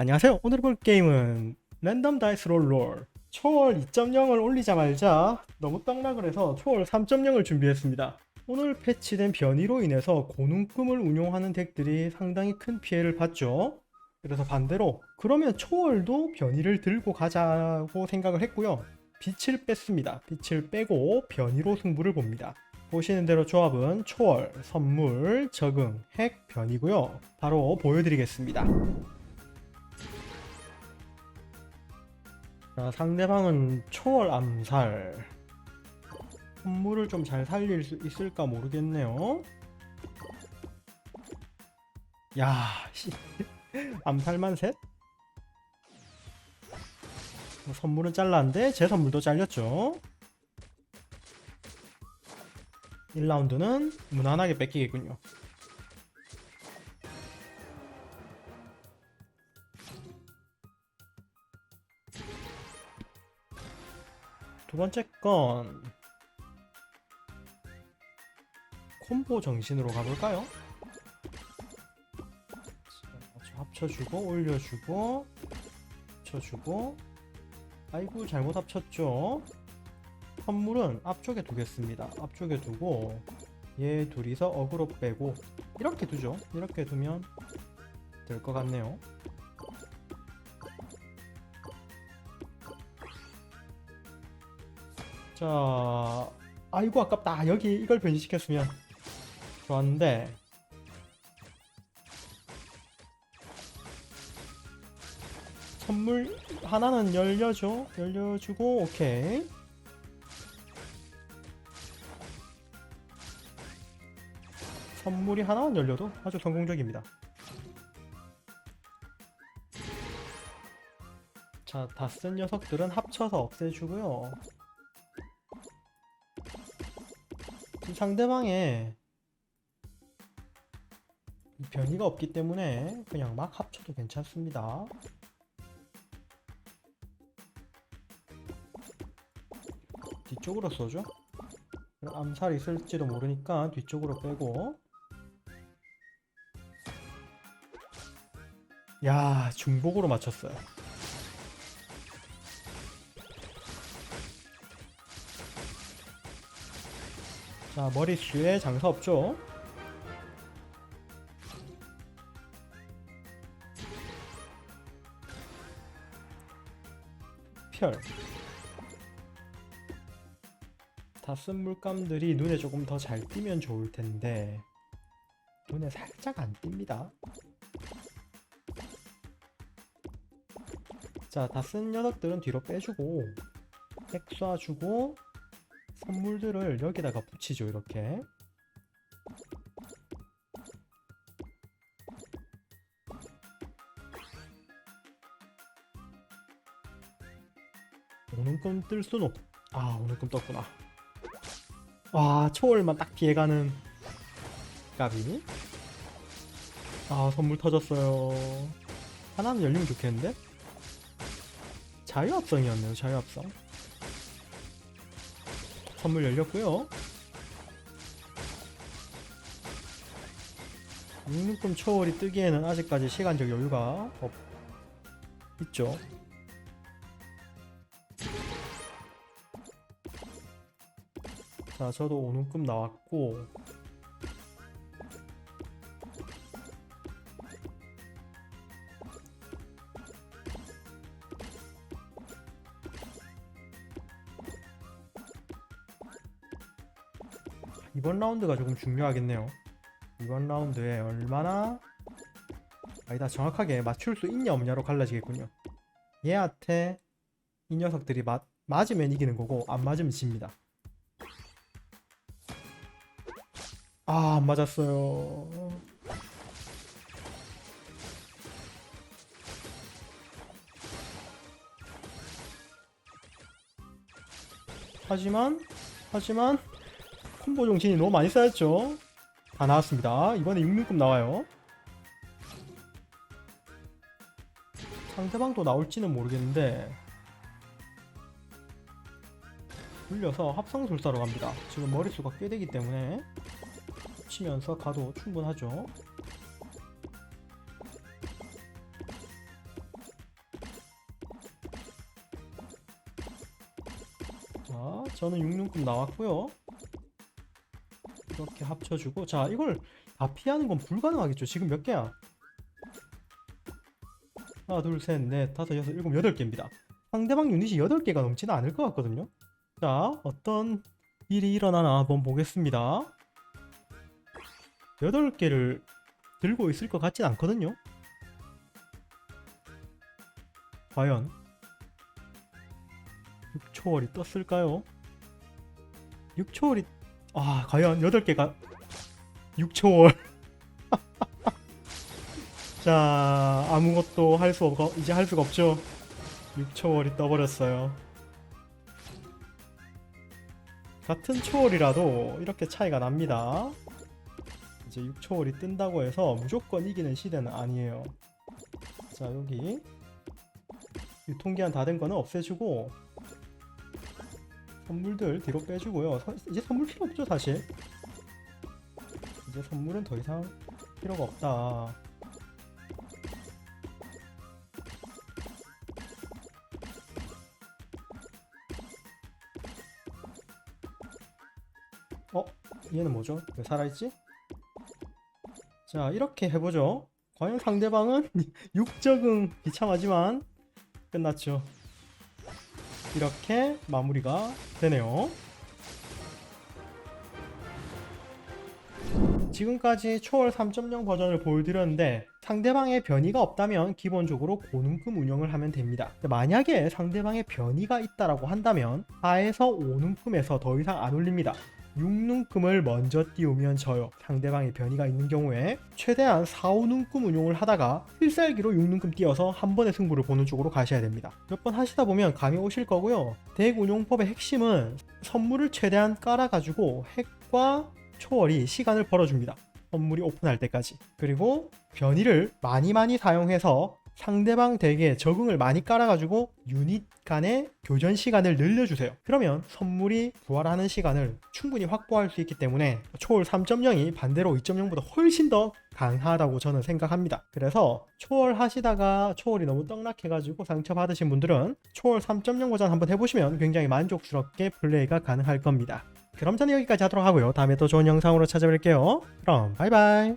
안녕하세요. 오늘 볼 게임은 랜덤 다이스 롤 롤. 초월 2.0을 올리자 말자 너무 떡락을 해서 초월 3.0을 준비했습니다. 오늘 패치된 변이로 인해서 고눈금을 운용하는 덱들이 상당히 큰 피해를 봤죠. 그래서 반대로 그러면 초월도 변이를 들고 가자고 생각을 했고요. 빛을 뺐습니다. 빛을 빼고 변이로 승부를 봅니다. 보시는 대로 조합은 초월, 선물, 적응, 핵, 변이고요. 바로 보여드리겠습니다. 자, 상대방은 초월 암살. 선물을 좀 잘 살릴 수 있을까 모르겠네요. 야, 씨. 암살만 셋? 뭐 선물은 잘랐는데 제 선물도 잘렸죠. 1라운드는 무난하게 뺏기겠군요. 두 번째 건 콤보 정신으로 가볼까요? 자, 합쳐주고 올려주고 합쳐주고. 아이고 잘못 합쳤죠? 선물은 앞쪽에 두겠습니다. 앞쪽에 두고 얘 둘이서 어그로 빼고 이렇게 두죠? 이렇게 두면 될 것 같네요 자, 아이고 아깝다. 여기 이걸 변신시켰으면 좋았는데. 선물 하나는 열려줘. 열려주고 오케이. 선물이 하나만 열려도 아주 성공적입니다. 자, 다 쓴 녀석들은 합쳐서 없애주고요. 상대방의 이 변이가 없기 때문에 그냥 막 합쳐도 괜찮습니다. 뒤쪽으로 쏘죠. 암살 있을지도 모르니까 뒤쪽으로 빼고 야 중복으로 맞췄어요. 자, 머리수에 장사 없죠? 별. 다 쓴 물감들이 눈에 조금 더 잘 띄면 좋을 텐데 눈에 살짝 안 띕니다. 자, 다 쓴 녀석들은 뒤로 빼주고 핵 쏴주고 선물들을 여기다가 붙이죠 이렇게. 오는 꿈뜰 수는 없... 아 오는 꿈 떴구나. 와 초월만 딱 피해가는 까비. 아 선물 터졌어요. 하나는 열리면 좋겠는데? 자유합성이었네요 자유합성 선물 열렸고요. 육육금 초월이 뜨기에는 아직까지 시간적 여유가 없... 있죠. 자, 저도 오눈금 나왔고 이번 라운드가 조금 중요하겠네요. 이번 라운드에 얼마나 아니다 정확하게 맞출 수 있냐 없냐로 갈라지겠군요. 얘한테 이 녀석들이 맞, 맞으면 이기는 거고 안 맞으면 집니다. 아, 안 맞았어요. 하지만 하지만 콤보 정신이 너무 많이 쌓였죠? 다 나왔습니다. 이번에 6눈급 나와요. 상대방도 나올지는 모르겠는데 굴려서 합성술사로 갑니다. 지금 머릿수가 꽤 되기 때문에 치면서 가도 충분하죠. 자 저는 6눈급 나왔고요. 이렇게 합쳐주고 자 이걸 다 피하는 건 불가능하겠죠. 지금 몇 개야? 하나, 둘, 셋, 넷, 다섯, 여섯, 일곱, 여덟 개입니다. 상대방 유닛이 여덟 개가 넘지는 않을 것 같거든요. 자 어떤 일이 일어나나 한번 보겠습니다. 여덟 개를 들고 있을 것 같진 않거든요. 과연 6초월이 떴을까요? 6초월이 아 과연 8개가 6초월. 자 아무것도 할 수 없고 이제 할 수가 없죠. 6초월이 떠버렸어요. 같은 초월이라도 이렇게 차이가 납니다. 이제 6초월이 뜬다고 해서 무조건 이기는 시대는 아니에요. 자 여기 유통기한 다 된 거는 없애주고 선물들 뒤로 빼주고요. 서- 이제 선물 필요 없죠 사실. 이제 선물은 더 이상 필요가 없다. 어? 얘는 뭐죠? 왜 살아있지? 자 이렇게 해보죠. 과연 상대방은 육적응 비참하지만 끝났죠. 이렇게 마무리가 되네요. 지금까지 초월 3.0 버전을 보여드렸는데 상대방의 변이가 없다면 기본적으로 고능금 운영을 하면 됩니다. 만약에 상대방의 변이가 있다라고 한다면 4에서 5능금에서 더 이상 안 올립니다. 6능금을 먼저 띄우면 져요. 상대방의 변이가 있는 경우에 최대한 4, 5능금 운용을 하다가 필살기로 6능금 띄어서 한 번의 승부를 보는 쪽으로 가셔야 됩니다. 몇 번 하시다 보면 감이 오실 거고요. 덱 운용법의 핵심은 선물을 최대한 깔아가지고 핵과 초월이 시간을 벌어줍니다. 선물이 오픈할 때까지. 그리고 변이를 많이 많이 사용해서 상대방 덱에 적응을 많이 깔아가지고 유닛 간의 교전 시간을 늘려주세요. 그러면 선물이 부활하는 시간을 충분히 확보할 수 있기 때문에 초월 3.0이 반대로 2.0보다 훨씬 더 강하다고 저는 생각합니다. 그래서 초월 하시다가 초월이 너무 떡락해가지고 상처받으신 분들은 초월 3.0 버전 한번 해보시면 굉장히 만족스럽게 플레이가 가능할 겁니다. 그럼 저는 여기까지 하도록 하고요. 다음에 또 좋은 영상으로 찾아뵐게요. 그럼 바이바이.